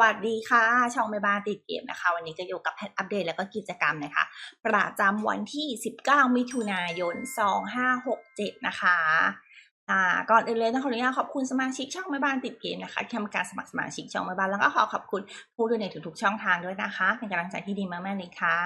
วัสดีค่ะ ช่องแม่บ้านติดเกมนะคะ วันนี้จะอยู่กับแพทอัปเดตแล้วก็กิจกรรมนะคะ ประจำวันที่ 19 มิถุนายน 2567 นะคะก่อนอื่นเลยต้องขออนุญาตขอบคุณสมาชิกช่องแม่บ้านติดเกมนะคะที่ทำการสมัครสมาชิกช่องแม่บ้านแล้วก็ขอขอบคุณผู้ดูในทุกๆช่องทางด้วยนะคะเป็นกำลังใจที่ดีมากๆเลยค่ะ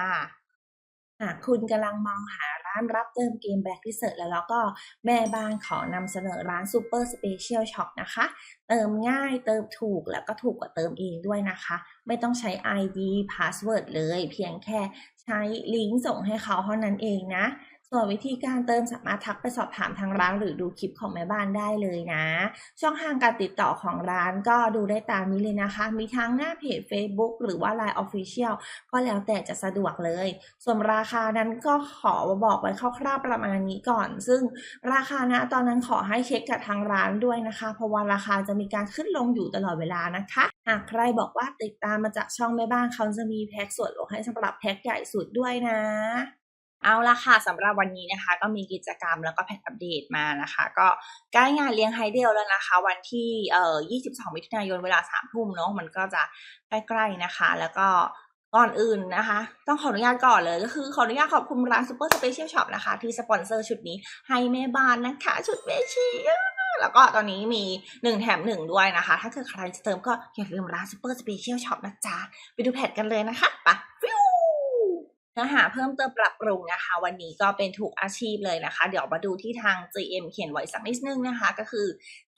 หากคุณกำลังมองหา ร้านรับเติมเกมแบ็กพิเศษแล้วแล้วก็แม่บ้านขอนำเสนอร้านซูเปอร์สเปเชียลช็อปนะคะ เติมง่ายเติมถูกแล้วก็ถูกกว่าเติมเองด้วยนะคะ ไม่ต้องใช้ ID Password เลย เพียงแค่ใช้ลิงก์ส่งให้เขาเท่านั้นเองนะ ส่วนวิธีการเติมสามารถทักไปสอบถามทางร้านหรือดูคลิปของแม่บ้านได้เลยนะ ช่องทางการติดต่อของร้านก็ดูได้ตามนี้เลยนะคะ มีทั้งหน้าเพจ Facebook หรือว่า Line Official ก็แล้วแต่จะสะดวกเลย ส่วนราคานั้นก็ขอบอกไว้คร่าวๆประมาณนี้ก่อน ซึ่งราคานะตอนนั้นขอให้เช็คกับทางร้านด้วยนะคะ เพราะว่าราคาจะมีการขึ้นลงอยู่ตลอดเวลานะคะหากใครบอกว่าติดตามมาจากช่องแม่บ้านเขาจะมีแพ็กส่วนลดให้สำหรับแพ็กใหญ่สุดด้วยนะ เอาละค่ะสำหรับวันนี้นะคะ ก็มีกิจกรรมแล้วก็แพทอัปเดตมานะคะ ก็ใกล้งานเลี้ยงไฮเดลแล้วนะคะ วันที่เอ่อ22 มิถุนายนเวลา3ทุ่มเนาะมันก็จะใกล้ๆนะคะ แล้วก็ก่อนอื่นนะคะ ต้องขออนุญาตก่อนเลยก็คือขออนุญาตขอบคุณร้าน Super Special Shop นะคะ ที่สปอนเซอร์ชุดนี้ให้แม่บ้านนะคะ ชุดเวชีแล้วก็ตอนนี้มีหนึ่งแถมหนึ่งด้วยนะคะ ถ้าเกิดใครจะเติมก็อย่าลืมร้าน Super Special Shop นะจ๊ะ ไปดูแพทกันเลยนะคะไปฟิว นื้อหาเพิ่มเติมปรับปรุงนะคะ วันนี้ก็เป็นถูกอาชีพเลยนะคะ เดี๋ยวมาดูที่ทาง GM เขียนไว้สักนิดนึงนะคะ ก็คือ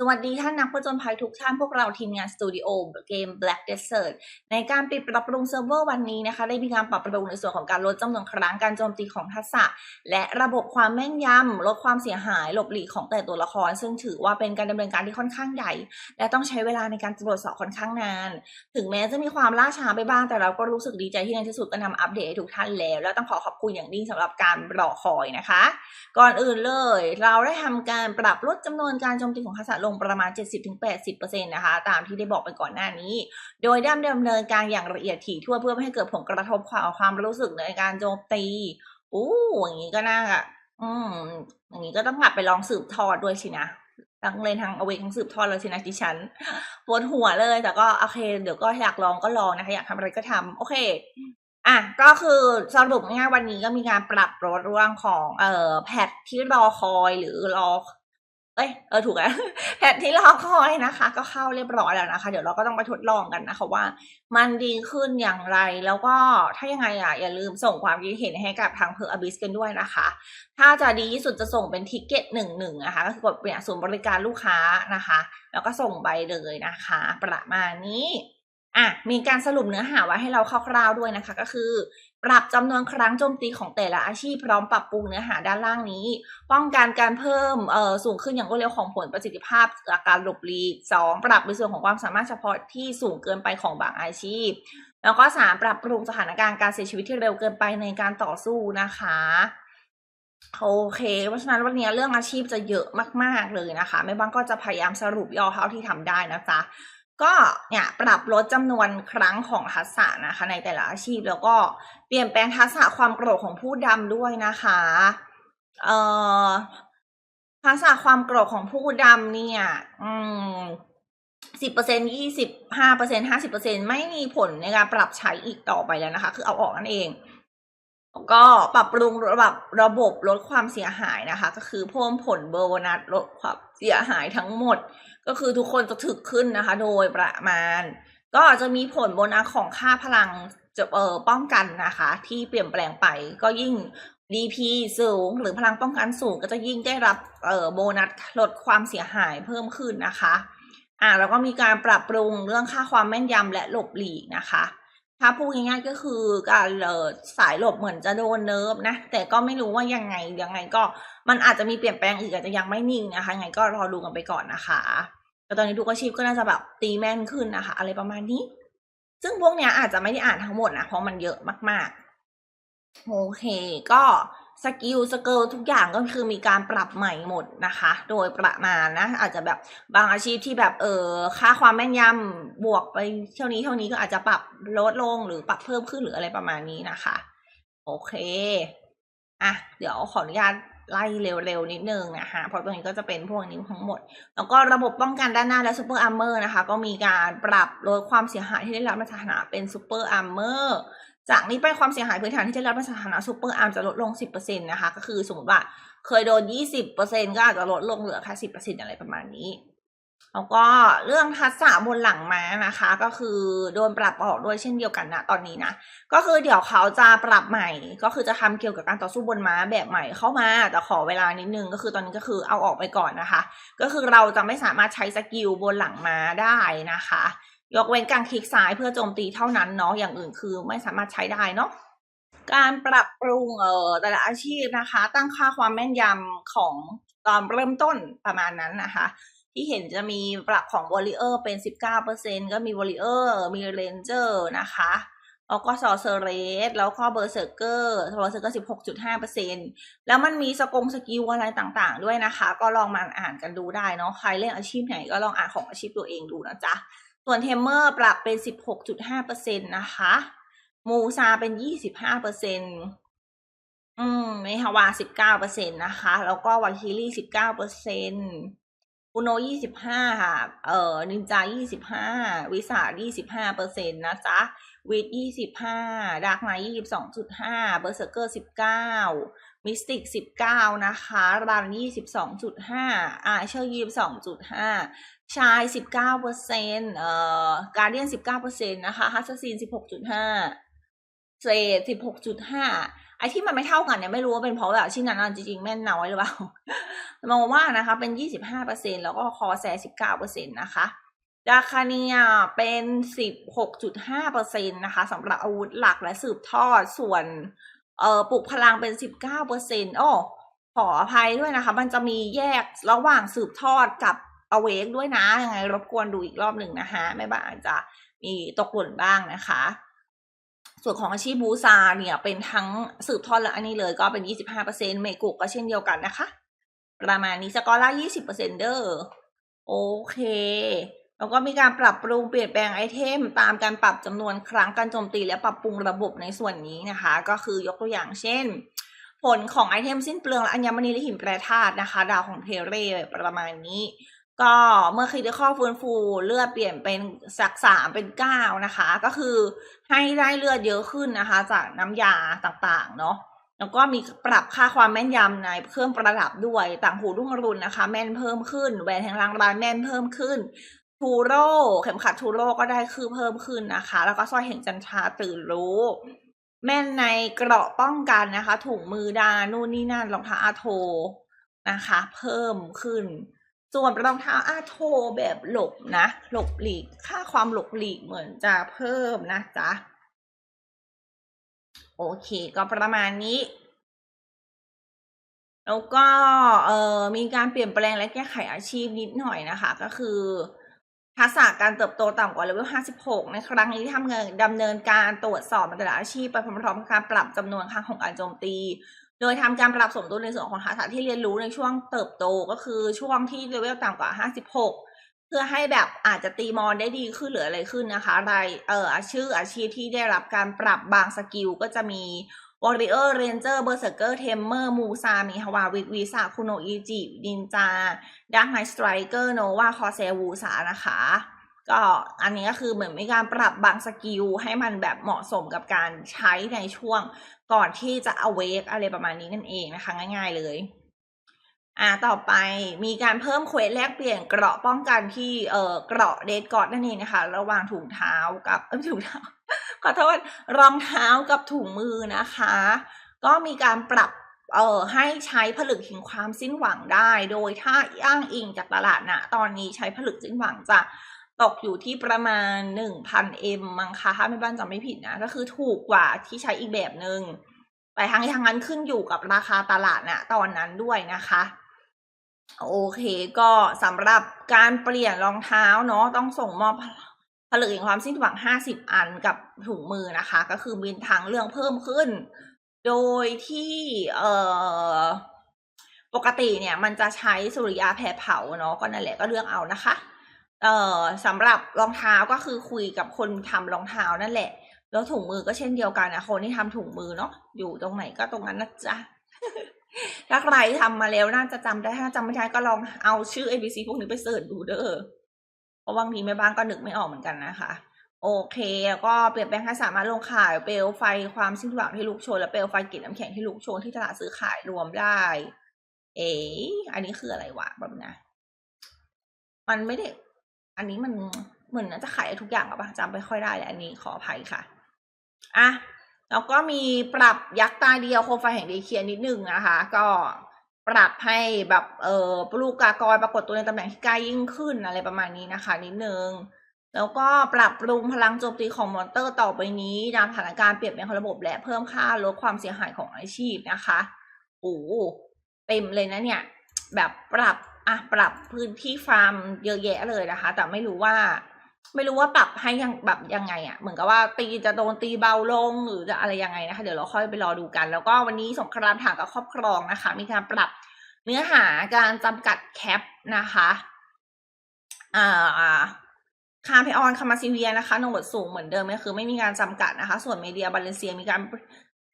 วัสดีท่านนักผจญภัยทุกท่านพวกเราทีมงานสตูดิโอเกม Black Desert ในการปิดปรับปรุงเซิร์ฟเวอร์วันนี้นะคะ ได้มีการปรับปรุงในส่วนของการลดจำนวนครั้งการโจมตีของทักษะ และระบบความแม่นยำลดความเสียหายหลบหลีกของแต่ตัวละคร ซึ่งถือว่าเป็นการดำเนินการที่ค่อนข้างใหญ่ และต้องใช้เวลาในการตรวจสอบค่อนข้างนาน ถึงแม้จะมีความล่าช้าไปบ้างแต่เราก็รู้สึกดีใจที่ในที่สุดก็นำอัปเดตให้ทุกท่านแล้ว แล้วต้องขอขอบคุณอย่างยิ่งสำหรับการรอคอยนะคะ ก่อนอื่นเลย เราได้ทำการปรับลดจำนวนการโจมตีของทักษะลงประมาณ 70-80%นะคะ ตามที่ได้บอกไปก่อนหน้านี้ โดยได้ดำเนินการอย่างละเอียดถี่ถ้วนเพื่อไม่ให้เกิดผลกระทบความความรู้สึกในการโจมตีอู้อย่างนี้ก็น่าอะ อืม อย่างนี้ก็ต้องกลับไปลองสืบทอดด้วยสินะทั้งเลยทางเอาไว้ทั้งสืบทอดเลยสินะดิฉันปวดหัวเลย แต่ก็โอเค เดี๋ยวก็อยากลองก็ลองนะคะ อยากทำอะไรก็ทำโอเค อะ ก็คือสรุปง่ายๆวันนี้ก็มีการปรับลดเรื่องของเอ่อแพทที่รอคอยหรือรอ เอ้ยเออถูกแล้วแพทที่รอคอยนะคะ ก็เข้าเรียบร้อยแล้วนะคะ เดี๋ยวเราก็ต้องไปทดลองกันนะคะว่า มันดีขึ้นอย่างไรแล้วก็ถ้ายังไงอะอย่าลืมส่งความคิดเห็นให้กับทางเพอร์อบิสกันด้วยนะคะ ถ้าจะดีที่สุดจะส่งเป็นทิกเก็ตหนึ่งหนึ่งนะคะก็คือกดเนี่ยศูนย์บริการลูกค้านะคะ แล้วก็ส่งไปเลยนะคะ ประมาณนี้ อะมีการสรุปเนื้อหาไว้ให้เราคร่าวๆด้วยนะคะ ก็คือ ปรับจำนวนครั้งโจมตีของแต่ละอาชีพพร้อมปรับปรุงเนื้อหาด้านล่างนี้ ป้องกันการเพิ่มเอ่อสูงขึ้นอย่างรวดเร็วของผลประสิทธิภาพจากการหลบหลีกสองปรับในส่วนของความสามารถเฉพาะที่สูงเกินไปของบางอาชีพ แล้วก็สามปรับปรุงสถานการณ์การเสียชีวิตที่เร็วเกินไปในการต่อสู้นะคะโอเค เพราะฉะนั้นวันนี้เรื่องอาชีพจะเยอะมาก ๆ เลยนะคะไม่บ้างก็จะพยายามสรุปย่อเท่าที่ทำได้นะจ๊ะ ก็เนี่ยปรับลดจำนวนครั้งของทักษะนะคะในแต่ละอาชีพแล้วก็เปลี่ยนแปลงทักษะความโกรธของผู้ดำด้วยนะคะเอ่อทักษะความโกรธของผู้ดำเนี่ย อืมสิบเปอร์เซ็นยี่สิบห้าเปอร์เซ็นห้าสิบเปอร์เซ็นไม่มีผลในการปรับใช้อีกต่อไปแล้วนะคะ คือเอาออกนั่นเอง ก็ปรับปรุงระบบระบบลดความเสียหายนะคะ ก็คือเพิ่มผลโบนัสลดความเสียหายทั้งหมด ก็คือทุกคนจะถึกขึ้นนะคะ โดยประมาณ ก็จะมีผลโบนัสของค่าพลังจะเอ่อป้องกันนะคะ ที่เปลี่ยนแปลงไปก็ยิ่ง DP สูง หรือพลังป้องกันสูงก็จะยิ่งได้รับเอ่อโบนัสลดความเสียหายเพิ่มขึ้นนะคะอ่าแล้วก็มีการปรับปรุงเรื่องค่าความแม่นยำและหลบหลีกนะคะ ถ้าพูดง่ายๆก็คือการเอ่อสายหลบเหมือนจะโดนเนิร์ฟนะ แต่ก็ไม่รู้ว่ายังไงยังไงก็มันอาจจะมีเปลี่ยนแปลงอีกอาจจะยังไม่นิ่งนะคะยังไงก็รอดูกันไปก่อนนะคะแต่ตอนนี้ทุกอาชีพก็น่าจะแบบตีแม่นขึ้นนะคะ อะไรประมาณนี้ ซึ่งพวกเนี้ยอาจจะไม่ได้อ่านทั้งหมดนะเพราะมันเยอะมากๆโอเคก็ สกิลสเกิลทุกอย่างก็คือมีการปรับใหม่หมดนะคะ โดยประมาณนะ อาจจะแบบบางอาชีพที่แบบเออค่าความแม่นยำบวกไปเท่านี้เท่านี้ก็อาจจะปรับลดลงหรือปรับเพิ่มขึ้นหรืออะไรประมาณนี้นะคะ โอเคอะเดี๋ยวขออนุญาตไล่เร็วๆนิดนึงนะคะเพราะตรงนี้ก็จะเป็นพวกนี้ทั้งหมด แล้วก็ระบบป้องกันด้านหน้าและซูเปอร์อาร์เมอร์นะคะ ก็มีการปรับลดความเสียหายที่ได้รับในสถานะเป็นซูเปอร์อาร์เมอร์ จากนี้ไปความเสียหายพื้นฐานที่ได้รับในสถานะซูเปอร์อาร์มจะลดลง 10%นะคะ ก็คือสมมติว่าเคยโดน 20%ก็อาจจะลดลงเหลือแค่10%อะไรประมาณนี้ แล้วก็เรื่องทักษะบนหลังม้านะคะ ก็คือโดนปรับออกด้วยเช่นเดียวกันนะตอนนี้นะ ก็คือเดี๋ยวเขาจะปรับใหม่ ก็คือจะทำเกี่ยวกับการต่อสู้บนม้าแบบใหม่เข้ามา แต่ขอเวลานิดนึงก็คือตอนนี้ก็คือเอาออกไปก่อนนะคะ ก็คือเราจะไม่สามารถใช้สกิลบนหลังม้าได้นะคะ ยกเว้นการคลิกซ้ายเพื่อโจมตีเท่านั้นเนาะอย่างอื่นคือไม่สามารถใช้ได้เนาะการปรับปรุงเอ่อแต่ละอาชีพนะคะ ตั้งค่าความแม่นยำของตอนเริ่มต้นประมาณนั้นนะคะ ที่เห็นจะมีปรับของวอลเลเยอร์เป็น 19%ก็มีวอลเลเยอร์มีเรนเจอร์นะคะแล้วก็ซอเซเรสแล้วก็เบอร์เซอร์เกอร์เบอร์เซอร์เกอร์สิบหกจุดห้าเปอร์เซ็นแล้วมันมีสกงสกิลอะไรต่างๆ ด้วยนะคะ ก็ลองมาอ่านกันดูได้เนาะใครเล่นอาชีพไหนก็ลองอ่านของอาชีพตัวเองดูนะจ๊ะ ส่วนเทมเมอร์ปรับเป็นสิบหกจุดห้าเปอร์เซ็นตนะคะ มูซาเป็นยี่สิบห้าเปอร์เซ็นอืมเมฮาวาสิบเก้าเปอร์เซ็นตนะคะ แล้วก็วาคิลี่สิบเก้าเปอร์เซ็นตอุโนยี่สิบห้าค่ะ เอ่อ นินจายี่สิบห้าวิสายี่สิบห้าเปอร์เซ็นตนะจ๊ะ วิทยี่สิบห้าดาร์กไนยี่สิบสองจุดห้าเบอร์เซอร์เกอร์สิบเก้า มิสติกสิบเก้านะคะรันยี่สิบสองจุดห้าอาเชอร์ยี่สิบสองจุดห้าชายสิบเก้าเปอร์เซ็นเอ่อการเดียนสิบเก้าเปอร์เซ็นนะคะฮัสซีนสิบหกจุดห้าเซดสิบหกจุดห้าไอที่มันไม่เท่ากันเนี่ยไม่รู้ว่าเป็นเพราะแบบชิ้นนั้นจริงๆแม่นน้อยหรือเปล่ามองว่านะคะเป็นยี่สิบห้าเปอร์เซ็นแล้วก็คอแซสิบเก้าเปอร์เซ็นนะคะดาคาเนียเป็นสิบหกจุดห้าเปอร์เซ็นนะคะสำหรับอาวุธหลักและสืบทอดส่วน เอ่อปลุกพลังเป็นสิบเก้าเปอร์เซ็นต์โอ้ขออภัยด้วยนะคะ มันจะมีแยกระหว่างสืบทอดกับอเวกด้วยนะยังไง รบกวนดูอีกรอบหนึ่งนะคะไม่บ้างอาจจะมีตกหล่นบ้างนะคะ ส่วนของอาชีพบูซาเนี่ยเป็นทั้งสืบทอดและอันนี้เลยก็เป็นยี่สิบห้าเปอร์เซ็นเมกุก็เช่นเดียวกันนะคะ ประมาณนี้สกอร่ายี่สิบเปอร์เซ็นเดอร์โอเค แล้วก็มีการปรับปรุงเปลี่ยนแปลงไอเทม ตามการปรับจำนวนครั้งการโจมตี และปรับปรุงระบบในส่วนนี้นะคะ ก็คือยกตัวอย่างเช่น ผลของไอเทมสิ้นเปลืองและอัญมณีและหินแปรธาตุนะคะ ดาวของเทเรประมาณนี้ ก็เมื่อค r ิ t ข้อฟื้นฟูเลือดเปลี่ยนเป็นจากสามเป็นเก้านะคะ ก็คือให้ได้เลือดเยอะขึ้นนะคะ จากน้ำยาต่างๆเนาะแล้วก็มีปรับค่าความแม่นยำในเครื่องประดับด้วย ต่างหูรุ่งอรุณนะคะ แม่นเพิ่มขึ้น แหวนแห่งรางรายแม่นเพิ่มขึ้น ทูโร่เข็มขัดทูโร่ก็ได้คือเพิ่มขึ้นนะคะ แล้วก็สร้อยแห่งจันทราตื่นรู้ แม่นในเกราะป้องกันนะคะ ถุงมือดานู่นนี่นั่นรองเท้าอาโทนะคะ เพิ่มขึ้น ส่วนรองเท้าอาโทแบบหลบนะหลบหลีกค่าความหลบหลีกเหมือนจะเพิ่มนะจ๊ะโอเค ก็ประมาณนี้แล้วก็เออมีการเปลี่ยนแปลงและแก้ไขอาชีพนิดหน่อยนะคะ ก็คือ ทักษะการเติบโตต่ำกว่าเลเวล 56 ในครั้งนี้ทำเงินดำเนินการตรวจสอบแต่ละอาชีพไปพร้อมๆกับการปรับจำนวนครั้งของการโจมตี โดยทำการปรับสมดุลในส่วนของทักษะที่เรียนรู้ในช่วงเติบโตก็คือช่วงที่เลเวลต่ำกว่า 56 เพื่อให้แบบอาจจะตีมอนได้ดีขึ้นหรืออะไรขึ้นนะคะรายเอ่อชื่ออาชีพที่ได้รับการปรับบางสกิลก็จะมี Warrior Ranger Berserker Tamer มูซามีฮาวาวิวีซาคุโนอิจินินจาดักไนสไตรเกอร์โนวาคอเซวูสานะคะ ก็อันนี้ก็คือเหมือนมีการปรับบางสกิลให้มันแบบเหมาะสมกับการใช้ในช่วงก่อนที่จะ awake อะไรประมาณนี้นั่นเองนะคะ ง่ายๆเลยอ่าต่อไปมีการเพิ่มเควสแลกเปลี่ยนเกราะป้องกันที่เอ่อเกราะเดดกอดนั่นเองนะคะ ระหว่างถุงเท้ากับเอ้ยถุงเท้า ขอโทษรองเท้ากับถุงมือนะคะ ก็มีการปรับเอ่อให้ใช้ผลึกแห่งความสิ้นหวังได้ โดยถ้าอ้างอิงจากตลาดนะตอนนี้ใช้ผลึกสิ้นหวังจะตกอยู่ที่ประมาณหนึ่งพันเอ็มมั้งคะถ้าไม่บ้านจำไม่ผิดนะ ก็คือถูกกว่าที่ใช้อีกแบบหนึง่งแต่ทางทางนั้นขึ้นอยู่กับราคาตลาดนะตอนนั้นด้วยนะคะโอเคก็สำหรับการเปลี่ยนรองเท้าเนาะต้องส่งมอบ ผลึกแห่งความสิ้นหวัง 50 อันกับถุงมือนะคะ ก็คือมีทางเรื่องเพิ่มขึ้น โดยที่เอ่อปกติเนี่ยมันจะใช้สุริยาแผ่เผาเนาะก็นั่นแหละก็เลือกเอานะคะ เอ่อสำหรับรองเท้าก็คือคุยกับคนทำรองเท้านั่นแหละ แล้วถุงมือก็เช่นเดียวกันนะคนที่ทำถุงมือเนาะอยู่ตรงไหนก็ตรงนั้นนะจ๊ะถ้าใครทำมาแล้วน่าจะจำได้ถ้าจำไม่ได้ก็ลองเอาชื่อ ABC พวกนี้ไปเสิร์ชดูเด้อ เพราะบางทีแม่บ้านก็นึกไม่ออกเหมือนกันนะคะ โอเค แล้วก็เปลี่ยนแปลงให้สามารถลงขายเปลวไฟความสิ้นหวังที่ลุกโชน และเปลวไฟกลิ่นน้ำแข็งที่ลุกโชนที่ตลาดซื้อขายรวมได้ เอ๋อันนี้คืออะไรวะแบบนะมันไม่ได้ อันนี้มันเหมือนน่าจะขายทุกอย่างหรอปะจำไม่ค่อยได้เลยอันนี้ขออภัยค่ะอะแล้วก็มีปรับยักษ์ตาเดียวโคมไฟแห่งเดเคียนิดนึงนะคะ ก็ ปรับให้แบบเออปลูกกากอยปรากฏตัวในตำแหน่งที่ใกล้ยิ่งขึ้นอะไรประมาณนี้นะคะ นิดนึงแล้วก็ปรับปรุงพลังโจมตีของมอนเตอร์ต่อไปนี้ตามสถานการณ์เปลี่ยนแปลงของระบบและเพิ่มค่าลดความเสียหายของอาชีพนะคะโอ้เต็มเลยนะเนี่ย แบบปรับอะปรับพื้นที่ฟาร์มเยอะแยะเลยนะคะ แต่ไม่รู้ว่า ไม่รู้ว่าปรับให้ยังแบบยังไงอะ่ะ เหมือนกับว่าตีจะโดนตีเบาลงหรือจะอะไรยังไงนะคะ เดี๋ยวเราค่อยไปรอดูกัน แล้วก็วันนี้สงครามถางกับครอบครองนะคะ มีการปรับเนื้อหาการจำกัดแคปนะคะอ่าคาเพออนคามาซิเวียนะคะโนดสูงเหมือนเดิมก็คือไม่มีการจำกัดนะคะ ส่วนเมเดียบาเลเซียมีการ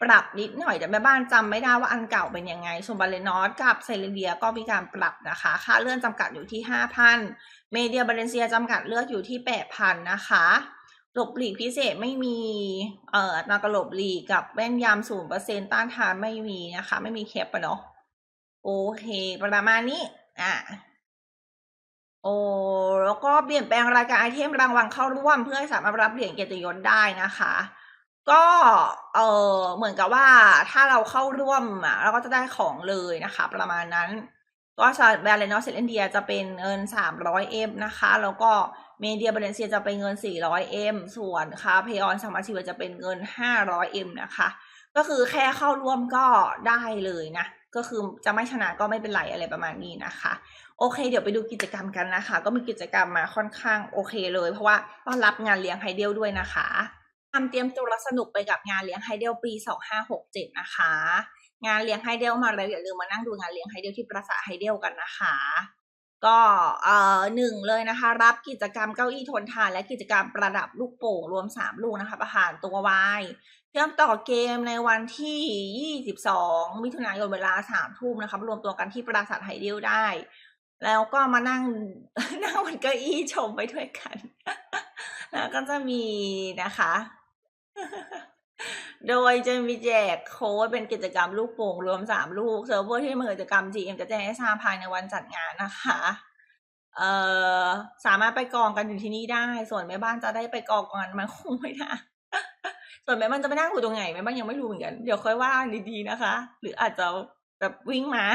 ปรับนิดหน่อยแต่แม่บ้านจำไม่ได้ว่าอันเก่าเป็นยังไงส่วนบาเลนอสกับไซเรเดียก็มีการปรับนะคะ ค่าเลื่อนจำกัดอยู่ที่ห้าพันเมเดียบาเลนเซียจำกัดเลือกอยู่ที่แปดพันนะคะหลบหลีกพิเศษไม่มีเอ่ออัตรากระหลบหลีกกับแว่นยามศูนย์เปอร์เซ็นต้านทานไม่มีนะคะ ไม่มีแคปอะเนาะโอเค ประมาณนี้อะโอ้แล้วก็เปลี่ยนแปลงรายการไอเทมรางวัลเข้าร่วมเพื่อให้สามารถรับเหรียญเกียรติยศได้นะคะ ก็เออเหมือนกับว่าถ้าเราเข้าร่วมอะเราก็จะได้ของเลยนะคะ ประมาณนั้น ก็ชาแบรนด์นอสเซเลนเดียจะเป็นเงินสามร้อยเอ็มนะคะ แล้วก็เมเดียบาเลนเซียจะเป็นเงินสี่ร้อยเอ็มส่วนคาเพออนสมาชิวจะเป็นเงินห้าร้อยเอ็มนะคะ ก็คือแค่เข้าร่วมก็ได้เลยนะ ก็คือจะไม่ชนะก็ไม่เป็นไรอะไรประมาณนี้นะคะ โอเค เดี๋ยวไปดูกิจกรรมกันนะคะ ก็มีกิจกรรมมาค่อนข้างโอเคเลย เพราะว่าต้อนรับงานเลี้ยงไฮเดลด้วยนะคะ ทำเตรียมตัวสนุกไปกับงานเลี้ยงไฮเดลปี 2567 นะคะ งานเลี้ยงไฮเดลมาแล้วอย่าลืมมานั่งดูงานเลี้ยงไฮเดลที่ปราสาทไฮเดลกันนะคะ ก็เอ่อหนึ่งเลยนะคะ รับกิจกรรมเก้าอี้ทนทานและกิจกรรมประดับลูกโป่งรวมสามลูกนะคะ ประหารตัววายเชื่อมต่อเกมในวันที่ 22 มิถุนายนเวลาสามทุ่มนะคะรวมตัวกันที่ปราสาทไฮเดลได้ แล้วก็มานั่งนั่งบนเก้าอี้ชมไปด้วยกันแล้วก็จะมีนะคะ โดยจะมีแจกโค้ดเป็นกิจกรรมลูกโป่งรวมสามลูกเซิร์ฟเวอร์ที่มือกิจกรรม GM จะแจ้งให้ทราบภายในวันจัดงานนะคะเอ่อสามารถไปกองกันอยู่ที่นี่ได้ ส่วนแม่บ้านจะได้ไปกองกันมันคงไม่ได้ส่วนแม่บ้านจะไปนั่งอยู่ตรงไหนแม่บ้านยังไม่รู้เหมือนกัน เดี๋ยวค่อยว่าดีๆนะคะ หรืออาจจะแบบวิ่งมา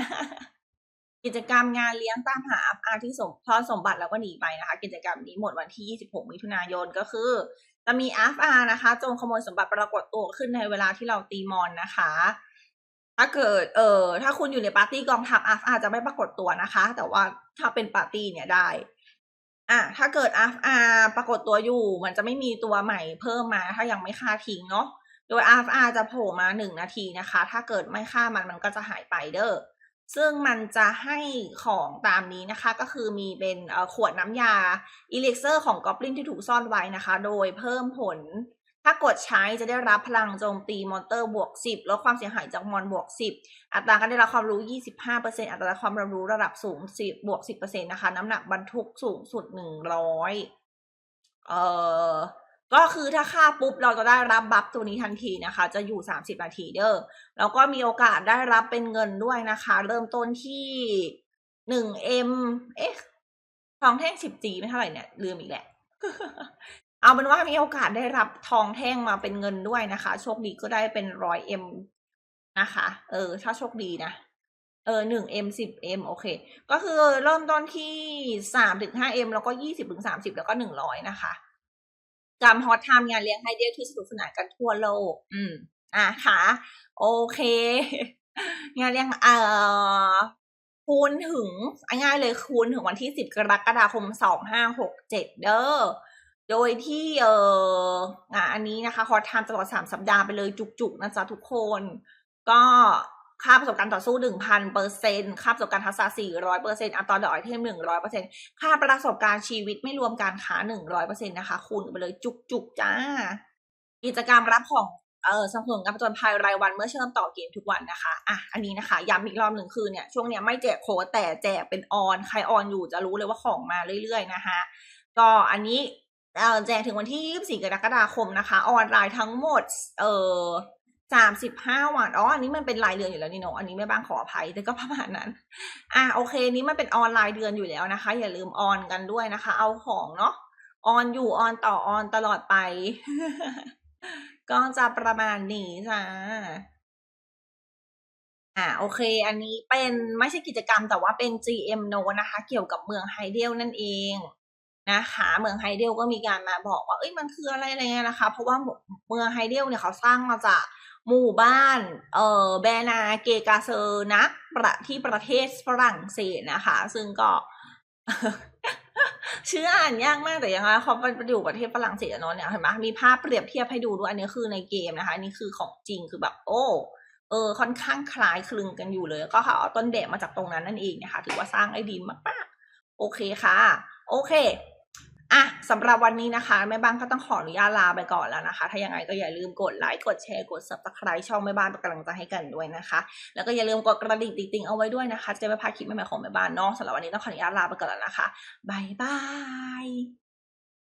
กิจกรรมงานเลี้ยงตามหาอาที่สมพอสมบัติแล้วก็หนีไปนะคะ กิจกรรมนี้หมดวันที่ 26 มิถุนายนก็คือ จะมี FR นะคะ จงขโมยสมบัติปรากฏตัวขึ้นในเวลาที่เราตีมอนนะคะ ถ้าเกิด เออถ้าคุณอยู่ในปาร์ตี้กองทัพ FR จะไม่ปรากฏตัวนะคะ แต่ว่าถ้าเป็นปาร์ตี้เนี่ยได้ อะ ถ้าเกิด FR ปรากฏตัวอยู่ มันจะไม่มีตัวใหม่เพิ่มมา ถ้ายังไม่ฆ่าทิ้งเนาะ โดย FR จะโผล่มาหนึ่งนาทีนะคะ ถ้าเกิดไม่ฆ่ามันมันก็จะหายไปเด้อ ซึ่งมันจะให้ของตามนี้นะคะ ก็คือมีเป็นขวดน้ำยาอีเล็กเซอร์ของกอบลินที่ถูกซ่อนไว้นะคะ โดยเพิ่มผล ถ้ากดใช้จะได้รับพลังโจมตีมอนเตอร์บวก 10 ลดความเสียหายจากมอนบวก 10 อัตราการได้รับความรู้ 25%อัตราความรู้ระดับสูง 10 บวก 10%นะคะ น้ำหนักบรรทุกสูงสุด 100 เอ่อ ก็คือถ้าค่าปุ๊บเราจะได้รับบัฟตัวนี้ทันทีนะคะ จะอยู่ 30 นาทีเด้อแล้วก็มีโอกาสได้รับเป็นเงินด้วยนะคะ เริ่มต้นที่หนึ่งเอ็มเอ๊ะทองแท่งสิบจีไม่เท่าไหร่เนี่ยลืมอีกแหละ เอาเป็นว่ามีโอกาสได้รับทองแท่งมาเป็นเงินด้วยนะคะ โชคดีก็ได้เป็นร้อยเอ็มนะคะ เออ ถ้าโชคดีนะ เออหนึ่งเอ็มสิบเอ็มโอเค ก็คือเริ่มต้นที่สามถึงห้าเอ็มแล้วก็ยี่สิบถึงสามสิบแล้วก็หนึ่งร้อยนะคะ จำฮอตไทม์งานเลี้ยงไฮเดียที่สนุกสนานกันทั่วโลก อืม อะค่ะ โอเค งานเลี้ยงเอ่อคูณถึงง่ายๆเลยคูณถึงวันที่สิบกรกฎาคมสองห้าหกเจ็ดเด้อโดยที่เอ่องานอันนี้นะคะคอร์สไทม์ตลอดสามสัปดาห์ไปเลยจุกๆนะจ๊ะทุกคน ก็ ค่าประสบการณ์ต่อสู้หนึ่งพันเปอร์เซ็นต์ค่าประสบการณ์ทักษะสี่ร้อยเปอร์เซ็นต์อัตราดอกไอเทมหนึ่งร้อยเปอร์เซ็นต์ค่าประสบการณ์ชีวิตไม่รวมการค้าหนึ่งร้อยเปอร์เซ็นต์นะคะ คูณไปเลยจุกๆจ้า กิจกรรมรับของเออสนับสนุนการผจญภัยรายวันเมื่อเชื่อมต่อเกมทุกวันนะคะ อะ อันนี้นะคะย้ำอีกรอบหนึ่งคือเนี่ยช่วงเนี้ยไม่แจกโค้ดแต่แจกเป็นออน ใครออนอยู่จะรู้เลยว่าของมาเรื่อยๆนะคะก็อันนี้เออแจกถึงวันที่ 24 กรกฎาคมนะคะ ออนไลน์ทั้งหมด เออ 35วันอ๋ออันนี้มันเป็นรายเดือนอยู่แล้วนี่เนาะอันนี้ไม่บ้างขออภัยแต่ก็ประมาณนั้น อะโอเค นี้มันเป็นออนไลน์เดือนอยู่แล้วนะคะ อย่าลืมออนกันด้วยนะคะ เอาของเนาะออนอยู่ออนต่อออนตลอดไป ก็จะประมาณนี้จ้าอ่าโอเค อันนี้เป็นไม่ใช่กิจกรรมแต่ว่าเป็น GM No นะคะ เกี่ยวกับเมืองไฮเดลนั่นเองนะคะเมืองไฮเดลก็มีการมาบอกว่าเอ้ยมันคืออะไรอะไรเงี้ยนะคะ เพราะว่าเมืองไฮเดลเนี่ยเขาสร้างมาจาก หมู่บ้าน เอ่อแบนาเกกาเซอร์นะประที่ประเทศฝรั่งเศสนะคะ ซึ่งก็ชื่ออ่านยากมากแต่ยังไงเขาไปอยู่ประเทศฝรั่งเศสอะเนาะเนี่ยเห็นไหมมีภาพเปรียบเทียบให้ดูด้วยอันนี้คือในเกมนะคะนนี้คือของจริงคือแบบโอ้เออค่อนข้างคล้ายคลึงกันอยู่เลย ก็เขาเอาต้นแบบมาจากตรงนั้นนั่นเองนะคะ ถือว่าสร้างได้ดีมากๆ โอเคค่ะ โอเค อะสำหรับวันนี้นะคะ แม่บ้านก็ต้องขออนุญาตลาไปก่อนแล้วนะคะ ถ้ายังไงก็อย่าลืมกดไลค์กดแชร์กด subscribe ช่องแม่บ้านเป็นกำลังใจให้กันด้วยนะคะ แล้วก็อย่าลืมกดกระดิ่งติ๊งเอาไว้ด้วยนะคะจะไม่พลาดคลิปใหม่ๆของแม่บ้านเนาะสำหรับวันนี้ต้องขออนุญาตลาไปก่อนแล้วนะคะบายบาย